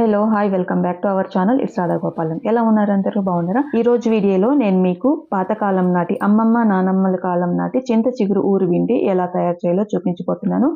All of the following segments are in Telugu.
Hello hi welcome back to our channel it's Radhagopalam ఎలా ఉన్నారు అందరూ? బాగున్నారా? ఈ రోజు వీడియోలో నేను మీకు పాతకాలం నాటి అమ్మమ్మ నానమ్మల కాలం నాటి చింత చిగురు ఊరు విండి ఎలా తయారు చేయాలో చూపించబోతున్నాను.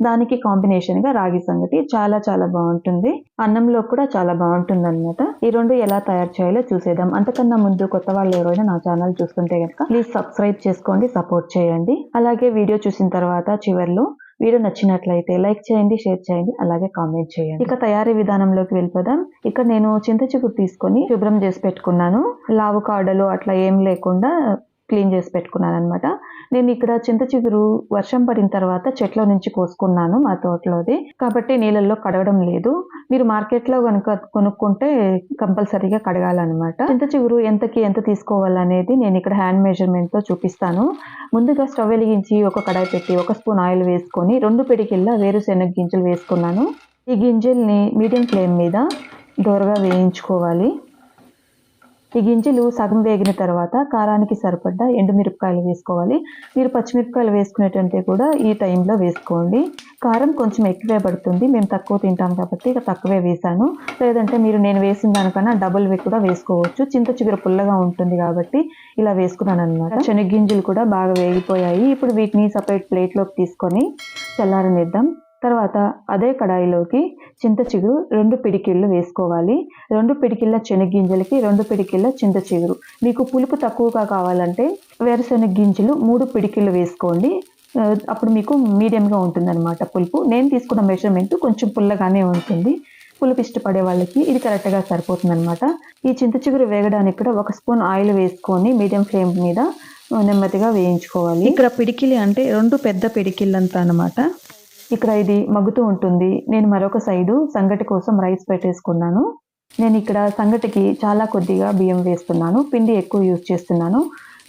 దానికి కాంబినేషన్గా రాగి సంగటి చాలా చాలా బాగుంటుంది. అన్నంలో కూడా చాలా బాగుంటుంది అనమాట ఈ రెండు ఎలా తయారు చేయాలో చూసేద్దాం. అంతకన్నా ముందు కొత్త వాళ్ళు ఎవరైనా నా ఛానల్ చూస్తుంటే కనుక ప్లీజ్ సబ్స్క్రైబ్ చేసుకోండి సపోర్ట్ చేయండి. అలాగే వీడియో చూసిన తర్వాత చివర్లో వీడియో నచ్చినట్లయితే లైక్ చేయండి షేర్ చేయండి అలాగే కామెంట్ చేయండి. ఇక తయారీ విధానంలోకి వెళ్ళిపోదాం. ఇక్కడ నేను చింత చిగురు తీసుకొని శుభ్రం చేసి పెట్టుకున్నాను. లావు కాడలు అట్లా ఏం లేకుండా క్లీన్ చేసి పెట్టుకున్నాను అనమాట నేను ఇక్కడ చింత చిగురు వర్షం పడిన తర్వాత చెట్ల నుంచి కోసుకున్నాను మా తోటలోది. కాబట్టి నీళ్ళల్లో కడగడం లేదు. మీరు మార్కెట్లో కనుక కొనుక్కుంటే కంపల్సరీగా కడగాలన్నమాట. చింత చిగురు ఎంతకి ఎంత తీసుకోవాలనేది నేను ఇక్కడ హ్యాండ్ మెజర్మెంట్తో చూపిస్తాను. ముందుగా స్టవ్ వెలిగించి ఒక కడాయి పెట్టి ఒక స్పూన్ ఆయిల్ వేసుకొని రెండు పిడికిల్లా వేరుశెనగ గింజలు వేసుకున్నాను. ఈ గింజల్ని మీడియం ఫ్లేమ్ మీద దోరగా వేయించుకోవాలి. ఈ గింజలు సగం వేగిన తర్వాత కారానికి సరిపడ్డ ఎండుమిరపకాయలు వేసుకోవాలి. మీరు పచ్చిమిరపకాయలు వేసుకునేటంటే కూడా ఈ టైంలో వేసుకోండి. కారం కొంచెం ఎక్కువే పడుతుంది. మేము తక్కువ తింటాం కాబట్టి ఇక తక్కువే వేసాను లేదంటే మీరు నేను వేసిన దానికన్నా డబుల్ కూడా వేసుకోవచ్చు. చింత చిగురు పుల్లగా ఉంటుంది కాబట్టి ఇలా వేసుకున్నాను అనమాట శనగగింజలు కూడా బాగా వేగిపోయాయి. ఇప్పుడు వీటిని సపరేట్ ప్లేట్లోకి తీసుకొని చల్లారనిద్దాం. తర్వాత అదే కడాయిలోకి చింత చిగురు రెండు పిడికిళ్ళు వేసుకోవాలి. రెండు పిడికిళ్ళ శనగ్గింజలకి రెండు పిడికిళ్ళ చింత చిగురు. మీకు పులుపు తక్కువగా కావాలంటే వేరుశెనగ గింజలు మూడు పిడికిళ్ళు వేసుకోండి. అప్పుడు మీకు మీడియంగా ఉంటుందన్నమాట పులుపు. నేను తీసుకున్న మెజర్మెంట్ కొంచెం పుల్లగానే ఉంటుంది. పులుపు ఇష్టపడే వాళ్ళకి ఇది కరెక్ట్గా సరిపోతుందన్నమాట. ఈ చింత చిగురు వేగడానికి కూడా ఒక స్పూన్ ఆయిల్ వేసుకొని మీడియం ఫ్లేమ్ మీద నెమ్మదిగా వేయించుకోవాలి. ఇక్కడ పిడికిలి అంటే రెండు పెద్ద పిడికిళ్ళంతా అనమాట ఇక్కడ ఇది మగ్గుతూ ఉంటుంది. నేను మరొక సైడు సంగటి కోసం రైస్ పెట్టేసుకున్నాను. నేను ఇక్కడ సంగటికి చాలా కొద్దిగా బియ్యం వేస్తున్నాను. పిండి ఎక్కువ యూజ్ చేస్తున్నాను.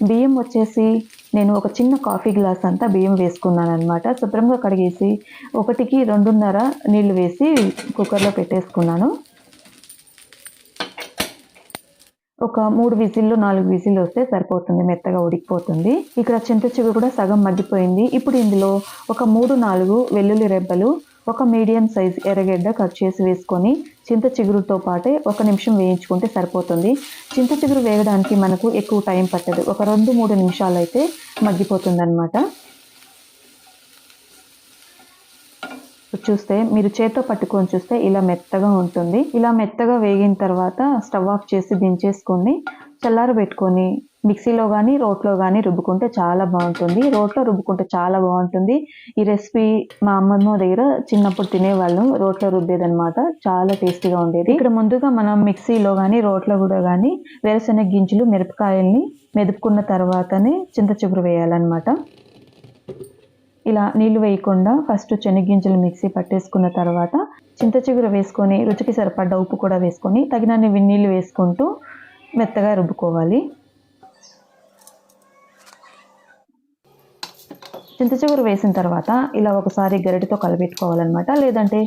బియ్యం వచ్చేసి నేను ఒక చిన్న కాఫీ గ్లాస్ అంతా బియ్యం వేసుకున్నాను అనమాట శుభ్రంగా కడిగేసి ఒకటికి రెండున్నర నీళ్ళు వేసి కుక్కర్లో పెట్టేసుకున్నాను. ఒక మూడు విజిల్లు నాలుగు విజిల్లు వస్తే సరిపోతుంది మెత్తగా ఉడికిపోతుంది. ఇక్కడ చింత చిగురు కూడా సగం మగ్గిపోయింది. ఇప్పుడు ఇందులో ఒక మూడు నాలుగు వెల్లుల్లి రెబ్బలు ఒక మీడియం సైజ్ ఎర్రగడ్డ కట్ చేసి వేసుకొని చింత చిగురుతో పాటే ఒక నిమిషం వేయించుకుంటే సరిపోతుంది. చింత చిగురు వేయడానికి మనకు ఎక్కువ టైం పట్టదు. ఒక రెండు మూడు నిమిషాలు అయితే మగ్గిపోతుంది అనమాట చూస్తే మీరు చేత్తో పట్టుకొని చూస్తే ఇలా మెత్తగా ఉంటుంది. ఇలా మెత్తగా వేగిన తర్వాత స్టవ్ ఆఫ్ చేసి దించేసుకొని చల్లార పెట్టుకొని మిక్సీలో కానీ రోట్లో కానీ రుబ్బుకుంటే చాలా బాగుంటుంది. రోట్లో రుబ్బుకుంటే చాలా బాగుంటుంది. ఈ రెసిపీ మా అమ్మమ్మ దగ్గర చిన్నప్పుడు తినేవాళ్ళం. రోట్లో రుబ్బేదనమాట చాలా టేస్టీగా ఉండేది. ఇక్కడ ముందుగా మనం మిక్సీలో కానీ రోట్లో కూడా కానీ వేరుశెనగ గింజలు మిరపకాయల్ని మెదుపుకున్న తర్వాతనే చింత చిగురు వేయాలన్నమాట. ఇలా నీళ్ళు వేయకుండా ఫస్ట్ చెనిగ్గింజలు మిక్సీ పట్టేసుకున్న తర్వాత చింత చిగురు వేసుకొని రుచికి సరిపడ్డ ఉప్పు కూడా వేసుకొని తగినన్ని నీళ్ళు వేసుకుంటూ మెత్తగా రుబ్బుకోవాలి. చింత చిగురు వేసిన తర్వాత ఇలా ఒకసారి గరిటతో కలబెట్టుకోవాలన్నమాట. లేదంటే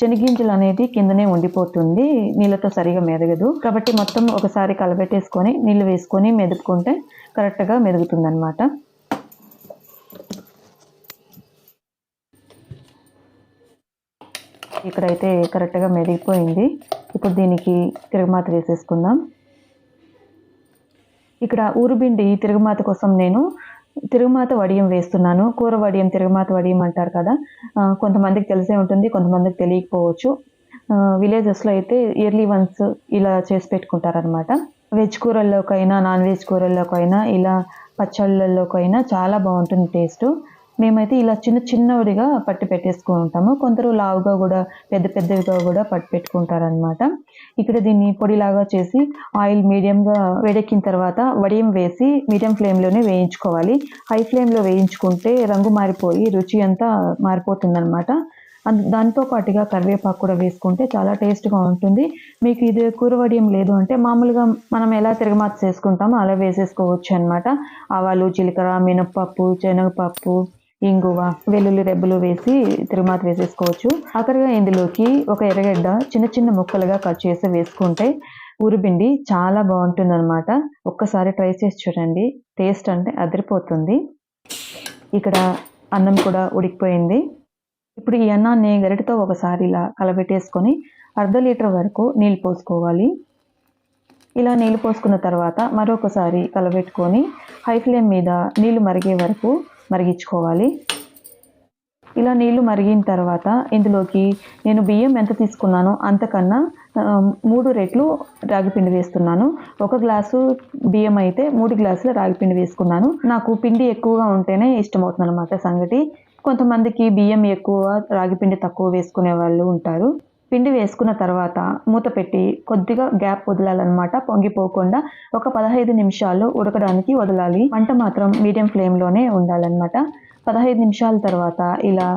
చెనిగింజలు అనేది కిందనే ఉండిపోతుంది. నీళ్ళతో సరిగా మెదగదు. కాబట్టి మొత్తం ఒకసారి కలబెట్టేసుకొని నీళ్ళు వేసుకొని మెదుపుకుంటే కరెక్ట్గా మెదుగుతుందన్నమాట. ఇక్కడైతే కరెక్ట్గా మెదిగిపోయింది ఇప్పుడు దీనికి తిరగమాత వేసేసుకుందాం. ఇక్కడ ఊరుబిండి తిరగమాత కోసం నేను తిరుగుమాత వడియం వేస్తున్నాను. కూర వడియం తిరుగుమాత వడియం అంటారు కదా కొంతమందికి తెలిసే ఉంటుంది కొంతమందికి తెలియకపోవచ్చు. విలేజెస్లో అయితే ఇయర్లీ వన్స్ ఇలా చేసి పెట్టుకుంటారనమాట వెజ్ కూరల్లోకైనా నాన్ వెజ్ కూరల్లోకైనా ఇలా పచ్చళ్ళల్లోకైనా చాలా బాగుంటుంది టేస్ట్ మేమైతే ఇలా చిన్న చిన్నవిడిగా పట్టి పెట్టేసుకుంటాము కొందరు లావుగా కూడా పెద్ద పెద్దవిగా కూడా పట్టి పెట్టుకుంటారనమాట ఇక్కడ దీన్ని పొడిలాగా చేసి ఆయిల్ మీడియంగా వేడెక్కిన తర్వాత వడియం వేసి మీడియం ఫ్లేమ్లోనే వేయించుకోవాలి. హై ఫ్లేమ్లో వేయించుకుంటే రంగు మారిపోయి రుచి అంతా మారిపోతుందనమాట దాంతో పాటుగా కరివేపాకు కూడా వేసుకుంటే చాలా టేస్ట్గా ఉంటుంది. మీకు ఇది కూర వడియం లేదు అంటే మామూలుగా మనం ఎలా తిరగమాత చేసుకుంటామో అలా వేసేసుకోవచ్చు అనమాట ఆవాలు జీలకర్ర మినప్పప్పు శనగపప్పు ఇంగువ వెల్లుల్లి రెబ్బలు వేసి తిరుమాత వేసేసుకోవచ్చు. ఆఖరిగా ఇందులోకి ఒక ఎర్రగడ్డ చిన్న చిన్న ముక్కలుగా కట్ చేసి వేసుకుంటే ఊరిపిండి చాలా బాగుంటుంది అనమాట ఒక్కసారి ట్రై చేసి చూడండి. టేస్ట్ అంటే అదిరిపోతుంది. ఇక్కడ అన్నం కూడా ఉడికిపోయింది. ఇప్పుడు ఈ అన్నాన్ని గరిటతో ఒకసారి ఇలా కలబెట్టేసుకొని అర్ధ లీటర్ వరకు నీళ్ళు పోసుకోవాలి. ఇలా నీళ్ళు పోసుకున్న తర్వాత మరొకసారి కలబెట్టుకొని హై ఫ్లేమ్ మీద నీళ్ళు మరిగే వరకు మరిగించుకోవాలి. ఇలా నీళ్ళు మరిగిన తర్వాత ఇందులోకి నేను బియ్యం ఎంత తీసుకున్నానో అంతకన్నా మూడు రెట్లు రాగిపిండి వేస్తున్నాను. ఒక గ్లాసు బియ్యం అయితే మూడు గ్లాసుల రాగిపిండి వేసుకున్నాను. నాకు పిండి ఎక్కువగా ఉంటేనే ఇష్టమవుతుంది అనమాట సంగటి. కొంతమందికి బియ్యం ఎక్కువ రాగిపిండి తక్కువ వేసుకునే వాళ్ళు ఉంటారు. పిండి వేసుకున్న తర్వాత మూత పెట్టి కొద్దిగా గ్యాప్ వదలాలన్నమాట. పొంగిపోకుండా ఒక పదహైదు నిమిషాలు ఉడకడానికి వదలాలి. వంట మాత్రం మీడియం ఫ్లేమ్లోనే ఉండాలన్నమాట. పదహైదు నిమిషాల తర్వాత ఇలా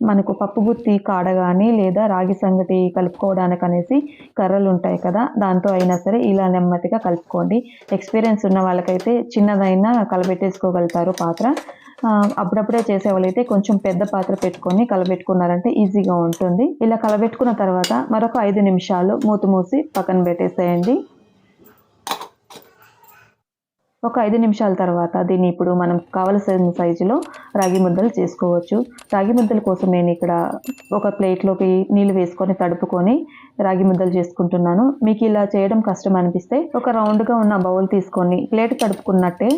మనకు పప్పుగుత్తి కాడ కానీ లేదా రాగి సంగటి కలుపుకోవడానికి అనేసి కర్రలు ఉంటాయి కదా దాంతో అయినా సరే ఇలా నెమ్మదిగా కలుపుకోండి. ఎక్స్పీరియన్స్ ఉన్న వాళ్ళకైతే చిన్నదైనా కలబెట్టేసుకోగలుగుతారు పాత్ర. అప్పుడప్పుడే చేసే వాళ్ళైతే కొంచెం పెద్ద పాత్ర పెట్టుకొని కలబెట్టుకున్నారంటే ఈజీగా ఉంటుంది. ఇలా కలబెట్టుకున్న తర్వాత మరొక ఐదు నిమిషాలు మూత మూసి పక్కన పెట్టేసేయండి. ఒక ఐదు నిమిషాల తర్వాత దీన్ని ఇప్పుడు మనం కావలసిన సైజులో రాగి ముద్దలు చేసుకోవచ్చు. రాగి ముద్దల కోసం నేను ఇక్కడ ఒక ప్లేట్లోకి నీళ్ళు వేసుకొని తడుపుకొని రాగి ముద్దలు చేసుకుంటున్నాను. మీకు ఇలా చేయడం కష్టం అనిపిస్తే ఒక రౌండ్గా ఉన్న బౌల్ తీసుకొని ప్లేట్ తడుపుకున్నట్టే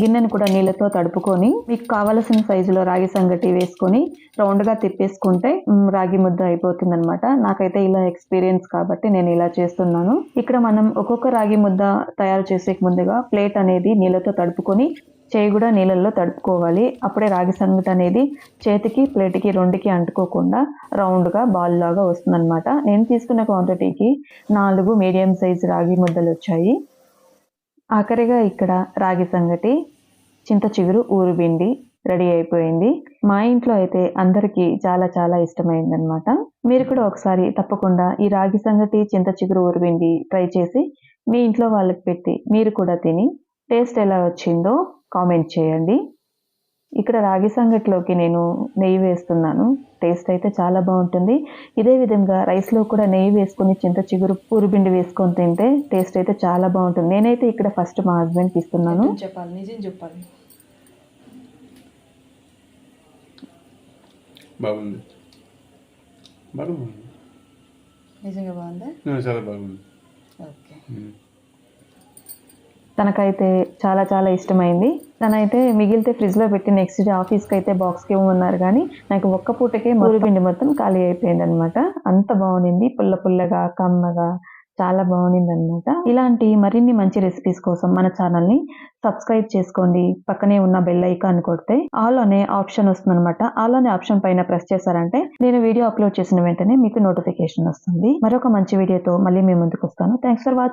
గిన్నెను కూడా నీళ్ళతో తడుపుకొని మీకు కావలసిన సైజులో రాగి సంగటి వేసుకొని రౌండ్గా తిప్పేసుకుంటే రాగి ముద్ద అయిపోతుంది అనమాట నాకైతే ఇలా ఎక్స్పీరియన్స్ కాబట్టి నేను ఇలా చేస్తున్నాను. ఇక్కడ మనం ఒక్కొక్క రాగి ముద్ద తయారు చేసే ముందుగా ప్లేట్ అనేది నీళ్ళతో తడుపుకొని చేయి కూడా నీళ్ళల్లో తడుపుకోవాలి. అప్పుడే రాగి సంగటి అనేది చేతికి ప్లేట్కి రెండుకి అంటుకోకుండా రౌండ్గా బాల్ లాగా వస్తుందన్నమాట. నేను తీసుకున్న క్వాంటిటీకి నాలుగు మీడియం సైజ్ రాగి ముద్దలు వచ్చాయి. ఆఖరిగా ఇక్కడ రాగి సంగటి చింత చిగురు ఊరుబిండి రెడీ అయిపోయింది. మా ఇంట్లో అయితే అందరికీ చాలా చాలా ఇష్టమైందనమాట మీరు కూడా ఒకసారి తప్పకుండా ఈ రాగి సంగటి చింత చిగురు ఊరుబిండి ట్రై చేసి మీ ఇంట్లో వాళ్ళకి పెట్టి మీరు కూడా తిని టేస్ట్ ఎలా వచ్చిందో కామెంట్ చేయండి. ఇక్కడ రాగి సంగటిలోకి నేను నెయ్యి వేస్తున్నాను. టేస్ట్ అయితే చాలా బాగుంటుంది. ఇదే విధంగా రైస్లో కూడా నెయ్యి వేసుకొని చింత చిగురు పూరుబిండి వేసుకొని తింటే టేస్ట్ అయితే చాలా బాగుంటుంది. నేనైతే ఇక్కడ ఫస్ట్ మా హస్బెండ్కి ఇస్తున్నాను. చెప్పాలి. నిజం చెప్పాలి. బాగుంది. బాగుంది. నిజంగా బాగుందా? చాలా బాగుంది. ఓకే. తనకైతే చాలా చాలా ఇష్టమైంది. తనైతే మిగిలితే ఫ్రిడ్జ్లో పెట్టి నెక్స్ట్ డే ఆఫీస్కి అయితే బాక్స్కి ఇవ్వమన్నారు కానీ నాకు ఒక్క పూటకే పిండి మొత్తం ఖాళీ అయిపోయింది అనమాట అంత బాగుంది. పుల్ల పుల్లగా కమ్మగా చాలా బాగుంది అనమాట ఇలాంటి మరిన్ని మంచి రెసిపీస్ కోసం మన ఛానల్ని సబ్స్క్రైబ్ చేసుకోండి. పక్కనే ఉన్న బెల్ ఐకాన్ కొడితే ఆల్ అనే ఆప్షన్ వస్తుంది అనమాట ఆల్ అనే ఆప్షన్ పైన ప్రెస్ చేశారంటే నేను వీడియో అప్లోడ్ చేసిన వెంటనే మీకు నోటిఫికేషన్ వస్తుంది. మరొక మంచి వీడియోతో మళ్ళీ మీ ముందుకు వస్తాను. Thanks for watching